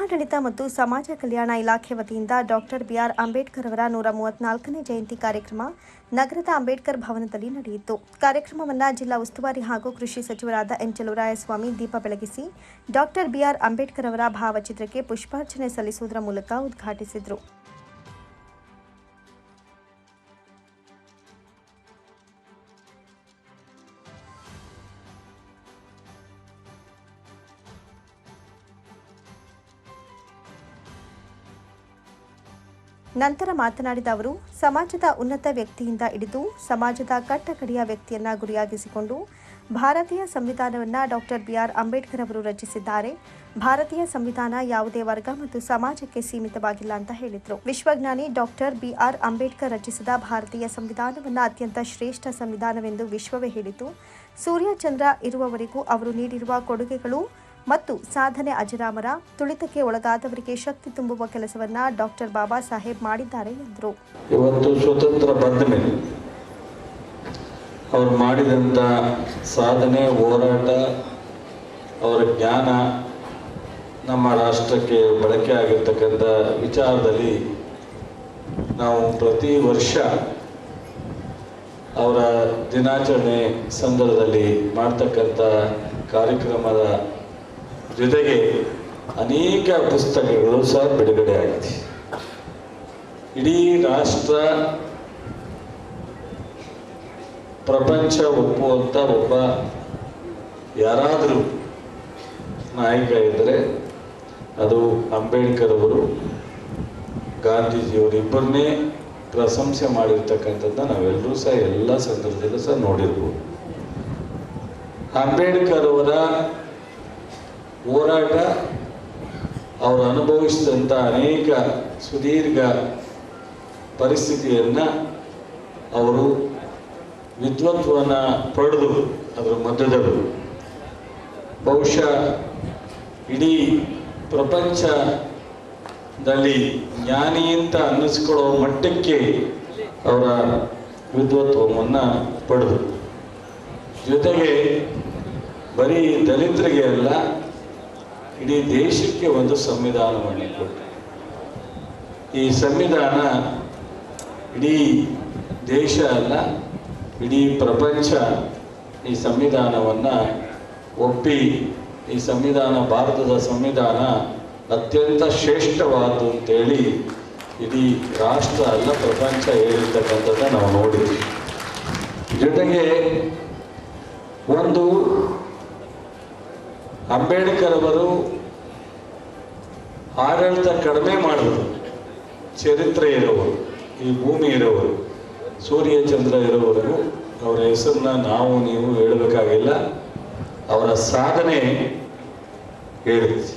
ಜಿಲ್ಲಾಡಳಿತ ಮತ್ತು ಸಮಾಜ ಕಲ್ಯಾಣ ಇಲಾಖೆ ವತಿಯಿಂದ ಡಾಕ್ಟರ್ ಬಿಆರ್ ಅಂಬೇಡ್ಕರ್ ಅವರ ನೂರ ಮೂವತ್ನಾಲ್ಕನೇ ಜಯಂತಿ ಕಾರ್ಯಕ್ರಮ ನಗರದ ಅಂಬೇಡ್ಕರ್ ಭವನದಲ್ಲಿ ನಡೆಯಿತು. ಕಾರ್ಯಕ್ರಮವನ್ನು ಜಿಲ್ಲಾ ಉಸ್ತುವಾರಿ ಹಾಗೂ ಕೃಷಿ ಸಚಿವರಾದ ಎನ್ ಚಲುವರಾಯಸ್ವಾಮಿ ದೀಪ ಬೆಳಗಿಸಿ ಡಾಕ್ಟರ್ ಬಿಆರ್ ಅಂಬೇಡ್ಕರ್ ಅವರ ಭಾವಚಿತ್ರಕ್ಕೆ ಪುಷ್ಪಾರ್ಚನೆ ಸಲ್ಲಿಸುವುದರ ಮೂಲಕ ಉದ್ಘಾಟಿಸಿದರು. ನಂತರ ಮಾತನಾಡಿದ ಅವರು, ಸಮಾಜದ ಉನ್ನತ ವ್ಯಕ್ತಿಯಿಂದ ಹಿಡಿದು ಸಮಾಜದ ಕಟ್ಟಕಡೆಯ ವ್ಯಕ್ತಿಯನ್ನ ಗುರಿಯಾಗಿಸಿಕೊಂಡು ಭಾರತೀಯ ಸಂವಿಧಾನವನ್ನು ಡಾಕ್ಟರ್ ಬಿಆರ್ ಅಂಬೇಡ್ಕರ್ ಅವರು ರಚಿಸಿದ್ದಾರೆ. ಭಾರತೀಯ ಸಂವಿಧಾನ ಯಾವುದೇ ವರ್ಗ ಮತ್ತು ಸಮಾಜಕ್ಕೆ ಸೀಮಿತವಾಗಿಲ್ಲ ಅಂತ ಹೇಳಿದರು. ವಿಶ್ವಜ್ಞಾನಿ ಡಾಕ್ಟರ್ ಬಿಆರ್ ಅಂಬೇಡ್ಕರ್ ರಚಿಸಿದ ಭಾರತೀಯ ಸಂವಿಧಾನವನ್ನು ಅತ್ಯಂತ ಶ್ರೇಷ್ಠ ಸಂವಿಧಾನವೆಂದು ವಿಶ್ವವೇ ಹೇಳಿತು. ಸೂರ್ಯಚಂದ್ರ ಇರುವವರೆಗೂ ಅವರು ನೀಡಿರುವ ಕೊಡುಗೆಗಳು ಮತ್ತು ಸಾಧನೆ ಅಜರಾಮರ, ತುಳಿತಕ್ಕೆ ಒಳಗಾದವರಿಗೆ ಶಕ್ತಿ ತುಂಬುವ ಕೆಲಸವನ್ನ ಡಾಕ್ಟರ್ ಬಾಬಾ ಸಾಹೇಬ್ ಮಾಡಿದ್ದಾರೆ ಎಂದರು. ಇವತ್ತು ಸ್ವತಂತ್ರ ಬಂದ ಮೇಲೆ ಅವರು ಮಾಡಿದಂಥ ಸಾಧನೆ, ಹೋರಾಟ, ಅವರ ಜ್ಞಾನ ನಮ್ಮ ರಾಷ್ಟ್ರಕ್ಕೆ ಬಳಕೆ ಆಗಿರ್ತಕ್ಕಂಥ ವಿಚಾರದಲ್ಲಿ ನಾವು ಪ್ರತಿ ವರ್ಷ ಅವರ ದಿನಾಚರಣೆ ಸಂದರ್ಭದಲ್ಲಿ ಮಾಡ್ತಕ್ಕಂಥ ಕಾರ್ಯಕ್ರಮದ ಜೊತೆಗೆ ಅನೇಕ ಪುಸ್ತಕಗಳು ಸಹ ಬಿಡುಗಡೆ ಆಗಿದೆ. ಇಡೀ ರಾಷ್ಟ್ರ ಪ್ರಪಂಚ ಒಪ್ಪುವಂಥ ಒಬ್ಬ ಯಾರಾದರೂ ನಾಯಕ ಇದ್ದರೆ ಅದು ಅಂಬೇಡ್ಕರ್ ಅವರು, ಗಾಂಧೀಜಿಯವರಿಬ್ಬರನ್ನೇ ಪ್ರಶಂಸೆ ಮಾಡಿರ್ತಕ್ಕಂಥದ್ದನ್ನ ನಾವೆಲ್ಲರೂ ಸಹ ಎಲ್ಲ ಸಂದರ್ಭದಲ್ಲೂ ಸಹ ನೋಡಿರ್ಬೋದು. ಅಂಬೇಡ್ಕರ್ ಅವರ ಹೋರಾಟ ಅವರು ಅನುಭವಿಸಿದಂಥ ಅನೇಕ ಸುದೀರ್ಘ ಪರಿಸ್ಥಿತಿಯನ್ನು ಅವರು ವಿದ್ವತ್ವವನ್ನು ಪಡೆದು ಅದರ ಮಧ್ಯದವರು. ಬಹುಶಃ ಇಡೀ ಪ್ರಪಂಚದಲ್ಲಿ ಜ್ಞಾನಿ ಅಂತ ಅನ್ನಿಸ್ಕೊಳ್ಳೋ ಮಟ್ಟಕ್ಕೆ ಅವರ ವಿದ್ವತ್ವವನ್ನು ಪಡೆದು. ಜೊತೆಗೆ ಬರೀ ದಲಿತರಿಗೆ ಅಲ್ಲ ಇಡೀ ದೇಶಕ್ಕೆ ಒಂದು ಸಂವಿಧಾನವನ್ನು ಕೊಟ್ಟೆ. ಈ ಸಂವಿಧಾನ ಇಡೀ ದೇಶ ಅಲ್ಲ, ಇಡೀ ಪ್ರಪಂಚ ಈ ಸಂವಿಧಾನವನ್ನು ಒಪ್ಪಿ, ಈ ಸಂವಿಧಾನ ಭಾರತದ ಸಂವಿಧಾನ ಅತ್ಯಂತ ಶ್ರೇಷ್ಠವಾದ್ದು ಅಂತೇಳಿ ಇಡೀ ರಾಷ್ಟ್ರ ಅಲ್ಲ, ಪ್ರಪಂಚ ಹೇಳಿರ್ತಕ್ಕಂಥದ್ದನ್ನು ನಾವು ನೋಡಿದ್ವಿ. ಜೊತೆಗೆ ಒಂದು ಅಂಬೇಡ್ಕರ್ ಅವರು ಆಡಳಿತ ಕಡಿಮೆ ಮಾಡಿದ್ರು. ಚರಿತ್ರೆ ಇರೋವರು ಈ ಭೂಮಿ ಇರೋವರು ಸೂರ್ಯ ಚಂದ್ರ ಇರೋವರೆಗೂ ಅವರ ಹೆಸರನ್ನ ನಾವು ನೀವು ಹೇಳಬೇಕಾಗಿಲ್ಲ. ಅವರ ಸಾಧನೆ ಹೇಳಿದ್ವಿ.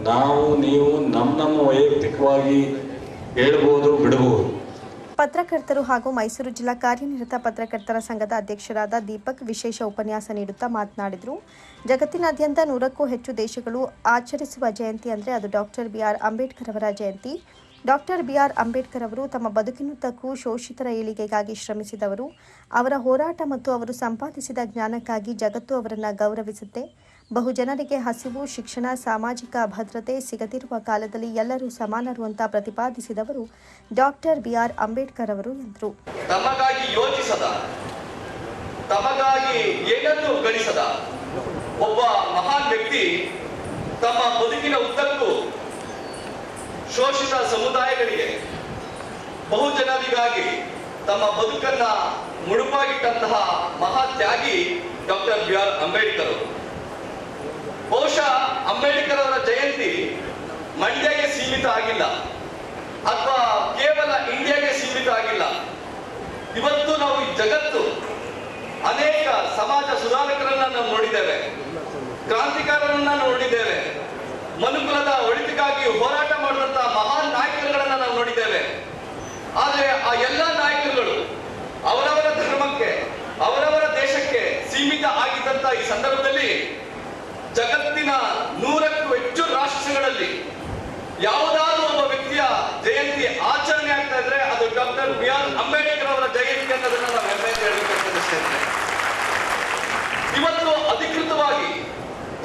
ನಾವು, ನೀವು ನಮ್ಮ ನಮ್ಮ ವೈಯಕ್ತಿಕವಾಗಿ ಹೇಳ್ಬೋದು, ಬಿಡ್ಬೋದು. ಪತ್ರಕರ್ತರು ಹಾಗೂ ಮೈಸೂರು ಜಿಲ್ಲಾ ಕಾರ್ಯನಿರತ ಪತ್ರಕರ್ತರ ಸಂಘದ ಅಧ್ಯಕ್ಷರಾದ ದೀಪಕ್ ವಿಶೇಷ ಉಪನ್ಯಾಸ ನೀಡುತ್ತಾ ಮಾತನಾಡಿದರು. ಜಗತ್ತಿನಾದ್ಯಂತ ನೂರಕ್ಕೂ ಹೆಚ್ಚು ದೇಶಗಳು ಆಚರಿಸುವ ಜಯಂತಿ ಅಂದರೆ ಅದು ಡಾಕ್ಟರ್ ಬಿಆರ್ ಅಂಬೇಡ್ಕರ್ ಅವರ ಜಯಂತಿ. ಡಾಕ್ಟರ್ ಬಿಆರ್ ಅಂಬೇಡ್ಕರ್ ಅವರು ತಮ್ಮ ಬದುಕಿನುದ್ದಕ್ಕೂ ಶೋಷಿತರ ಏಳಿಗೆಗಾಗಿ ಶ್ರಮಿಸಿದವರು. ಅವರ ಹೋರಾಟ ಮತ್ತು ಅವರು ಸಂಪಾದಿಸಿದ ಜ್ಞಾನಕ್ಕಾಗಿ ಜಗತ್ತು ಅವರನ್ನು ಗೌರವಿಸುತ್ತೆ. ಬಹುಜನರಿಗೆ ಹಸಿವು, ಶಿಕ್ಷಣ, ಸಾಮಾಜಿಕ ಭದ್ರತೆ ಸಿಗದಿರುವ ಕಾಲದಲ್ಲಿ ಎಲ್ಲರೂ ಸಮಾನರು ಅಂತ ಪ್ರತಿಪಾದಿಸಿದವರು ಡಾಕ್ಟರ್ ಬಿಆರ್ ಅಂಬೇಡ್ಕರ್ ಅವರು ಎಂದರು. ತಮಗಾಗಿ ಯೋಚಿಸದ, ತಮಗಾಗಿ ಏನನ್ನು ಗಳಿಸದ ಒಬ್ಬ ಮಹಾನ್ ವ್ಯಕ್ತಿ ತಮ್ಮ ಬದುಕಿನ ಉದ್ದಕ್ಕೂ ಶೋಷಿತ ಸಮುದಾಯಗಳಿಗೆ ಬಹುಜನರಿಗಾಗಿ ತಮ್ಮ ಬದುಕನ್ನ ಮುಡುಪಾಗಿಟ್ಟಂತಹ ಮಹಾ ತ್ಯಾಗಿ ಡಾಕ್ಟರ್ ಬಿ ಆರ್ ಅಂಬೇಡ್ಕರ್ ಅವರು. ಬಹುಶಃ ಅಂಬೇಡ್ಕರ್ ಅವರ ಜಯಂತಿ ಮಂಡ್ಯಗೆ ಸೀಮಿತ ಆಗಿಲ್ಲ ಅಥವಾ ಕೇವಲ ಇಂಡಿಯಾಗೆ ಸೀಮಿತ ಆಗಿಲ್ಲ. ಇವತ್ತು ನಾವು ಈ ಜಗತ್ತು ಅನೇಕ ಸಮಾಜ ಸುಧಾರಕರನ್ನ ನಾವು ನೋಡಿದ್ದೇವೆ, ಕ್ರಾಂತಿಕಾರರನ್ನ ನೋಡಿದ್ದೇವೆ, ಮನುಕುಲದ ಒಳಿತಿಗಾಗಿ ಹೋರಾಟ ಮಾಡಿದಂತಹ ಮಹಾನ್ ನಾಯಕರುಗಳನ್ನ ನಾವು ನೋಡಿದ್ದೇವೆ. ಆದರೆ ಆ ಎಲ್ಲ ನಾಯಕರುಗಳು ಅವರವರ ಧರ್ಮಕ್ಕೆ, ಅವರವರ ದೇಶಕ್ಕೆ ಸೀಮಿತ ಆಗಿದ್ದಂತ ಈ ಸಂದರ್ಭದಲ್ಲಿ ಜಗತ್ತಿನ ನೂರಕ್ಕೂ ಹೆಚ್ಚು ರಾಷ್ಟ್ರಗಳಲ್ಲಿ ಯಾವುದಾದ್ರೂ ಒಬ್ಬ ವ್ಯಕ್ತಿಯ ಜಯಂತಿ ಆಚರಣೆ ಆಗ್ತಾ ಇದ್ರೆ ಅದು ಡಾಕ್ಟರ್ ಬಿ ಆರ್ ಅಂಬೇಡ್ಕರ್ ಅವರ ಜಯಂತಿ ಅನ್ನೋದನ್ನ ನಾವು ಹೆಮ್ಮೆಯಿಂದ ಹೇಳಬೇಕು ಅನಿಸ್ತೇನೆ ಇವತ್ತು ಅಧಿಕೃತವಾಗಿ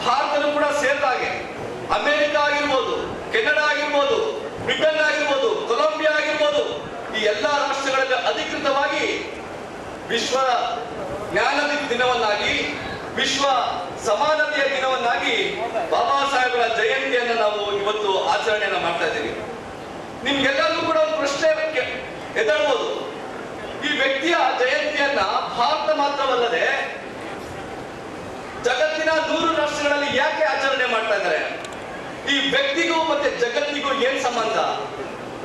ಭಾರತನು ಕೂಡ ಸೇರಿದಾಗೆ ಅಮೆರಿಕ ಆಗಿರ್ಬೋದು, ಕೆನಡಾ ಆಗಿರ್ಬೋದು, ಬ್ರಿಟನ್ ಆಗಿರ್ಬೋದು, ಕೊಲಂಬಿಯಾ ಆಗಿರ್ಬೋದು, ಈ ಎಲ್ಲಾ ರಾಷ್ಟ್ರಗಳಲ್ಲಿ ಅಧಿಕೃತವಾಗಿ ವಿಶ್ವ ಜ್ಞಾನದ ದಿನವನ್ನಾಗಿ ವಿಶ್ವ ಸಮಾನತೆಯ ದಿನವನ್ನಾಗಿ ಬಾಬಾ ಸಾಹೇಬರ ಜಯಂತಿಯನ್ನು ನಾವು ಇವತ್ತು ಆಚರಣೆಯನ್ನ ಮಾಡ್ತಾ ಇದ್ದೀವಿ. ನಿಮ್ಗೆಲ್ಲರಿಗೂ ಕೂಡ ಒಂದು ಪ್ರಶ್ನೆ ಎದರ್ಬೋದು. ಈ ವ್ಯಕ್ತಿಯ ಜಯಂತಿಯನ್ನ ಭಾರತ ಮಾತ್ರವಲ್ಲದೆ ಜಗತ್ತಿನ ನೂರು ರಾಷ್ಟ್ರಗಳಲ್ಲಿ ಯಾಕೆ ಆಚರಣೆ ಮಾಡ್ತಾ ಇದ್ದಾರೆ? ಈ ವ್ಯಕ್ತಿಗೂ ಮತ್ತೆ ಜಗತ್ತಿಗೂ ಏನ್ ಸಂಬಂಧ?